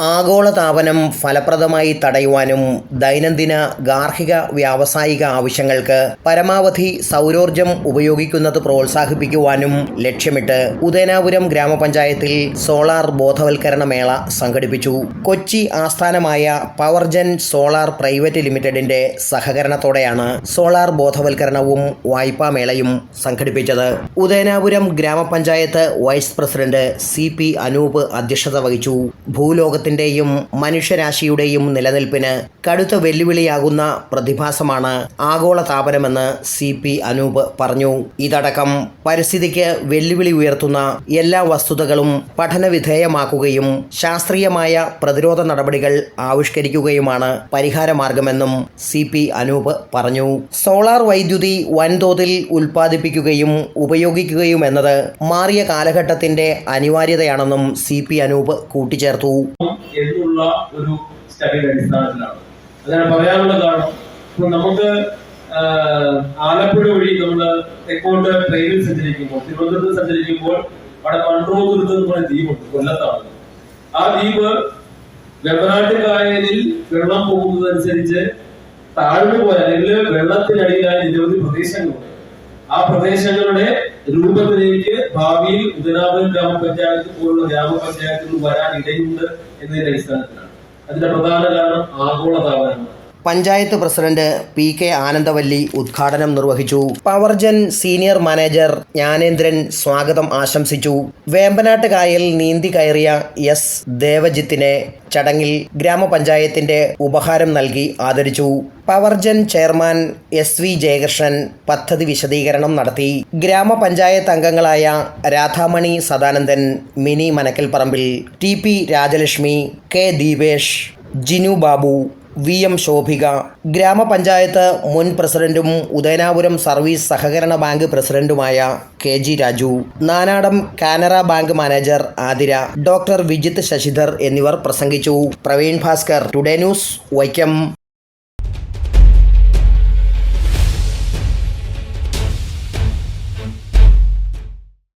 ആഗോളതാപനം ഫലപ്രദമായി തടയുവാനും ദൈനംദിന ഗാർഹിക വ്യാവസായിക ആവശ്യങ്ങൾക്ക് പരമാവധി സൗരോർജം ഉപയോഗിക്കുന്നത് പ്രോത്സാഹിപ്പിക്കുവാനും ലക്ഷ്യമിട്ട് ഉദയനാപുരം ഗ്രാമപഞ്ചായത്തിൽ സോളാർ ബോധവൽക്കരണ മേള സംഘടിപ്പിച്ചു. കൊച്ചി ആസ്ഥാനമായ പവർജൻ സോളാർ പ്രൈവറ്റ് ലിമിറ്റഡിന്റെ സഹകരണത്തോടെയാണ് സോളാർ ബോധവൽക്കരണവും വായ്പാ മേളയും സംഘടിപ്പിച്ചത്. ഉദയനാപുരം ഗ്രാമപഞ്ചായത്ത് vice president C P Anoop അധ്യക്ഷത വഹിച്ചു. ഭൂലോകത്തിന്റെയും മനുഷ്യരാശിയുടെയും നിലനിൽപ്പിന് കടുത്ത വെല്ലുവിളിയാകുന്ന പ്രതിഭാസമാണ് ആഗോളതാപനമെന്ന് സി പി അനൂപ് പറഞ്ഞു. ഇതടക്കം പരിസ്ഥിതിക്ക് വെല്ലുവിളി ഉയർത്തുന്ന എല്ലാ വസ്തുതകളും പഠനവിധേയമാക്കുകയും ശാസ്ത്രീയമായ പ്രതിരോധ നടപടികൾ ആവിഷ്കരിക്കുകയുമാണ് പരിഹാരമാർഗമെന്നും സി പി അനൂപ് പറഞ്ഞു. സോളാർ വൈദ്യുതി വൻതോതിൽ ഉൽപ്പാദിപ്പിക്കുകയും ഉപയോഗിക്കുകയും എന്നത് മാറിയ കാലഘട്ടത്തിന്റെ അനിവാര്യതയാണെന്നും സി പി അനൂപ് കൂട്ടിച്ചേർത്തു. എന്നുള്ള ഒരു സ്റ്റഡിയുടെ അടിസ്ഥാനത്തിലാണ്. അതാണ് പറയാനുള്ള കാരണം ഇപ്പൊ നമുക്ക് ആലപ്പുഴ വഴി നമ്മൾ തെക്കോട്ട് ട്രെയിനിൽ സഞ്ചരിക്കുമ്പോൾ തിരുവനന്തപുരത്ത് സഞ്ചരിക്കുമ്പോൾ അവിടെ മൺട്രോതുരുത്ത് എന്ന് പറയുന്ന ദ്വീപുണ്ട് കൊല്ലത്താണ്. ആ ദ്വീപ് കായലിൽ വെള്ളം പോകുന്നതനുസരിച്ച് താഴ്ന്നു പോയ അല്ലെങ്കിൽ വെള്ളത്തിനടിയിലായ നിരവധി പ്രദേശങ്ങളുണ്ട്. ആ പ്രദേശങ്ങളുടെ രൂപത്തിലേക്ക് ഭാവിയിൽ ഉദനാപുരം ഗ്രാമപഞ്ചായത്ത് പോലുള്ള ഗ്രാമപഞ്ചായത്തുകൾ വരാൻ ഇടയുണ്ട് എന്നതിന്റെ അടിസ്ഥാനത്തിലാണ്. അതിന്റെ പ്രധാന കാരണം ആഗോളതാപനമാണ്. Panchayat president P K Anandavalli ഉദ്ഘാടനം നിർവഹിച്ചു. പവർജൻ സീനിയർ മാനേജർ ജ്ഞാനേന്ദ്രൻ സ്വാഗതം ആശംസിച്ചു. വേമ്പനാട്ട് കായൽ നീന്തി കയറിയ എസ് ദേവജിത്തിനെ ചടങ്ങിൽ ഗ്രാമപഞ്ചായത്തിന്റെ ഉപഹാരം നൽകി ആദരിച്ചു. Powergen chairman S V Jayakrishnan പദ്ധതി വിശദീകരണം നടത്തി. ഗ്രാമപഞ്ചായത്ത് അംഗങ്ങളായ Radhamani Sadanandan Mini മനക്കൽപ്പറമ്പിൽ T P Rajalakshmi K Deepesh Jinu Babu V M Shobhika. ഗ്രാമപഞ്ചായത്ത് മുൻ പ്രസിഡന്റും ഉദയനാപുരം സർവീസ് സഹകരണ ബാങ്ക് പ്രസിഡന്റുമായ K G Raju. Nanadam Canara bank manager Athira. Doctor Vijith Sasidhar എന്നിവർ പ്രസംഗിച്ചു. Praveen Bhaskar today news Vaikom.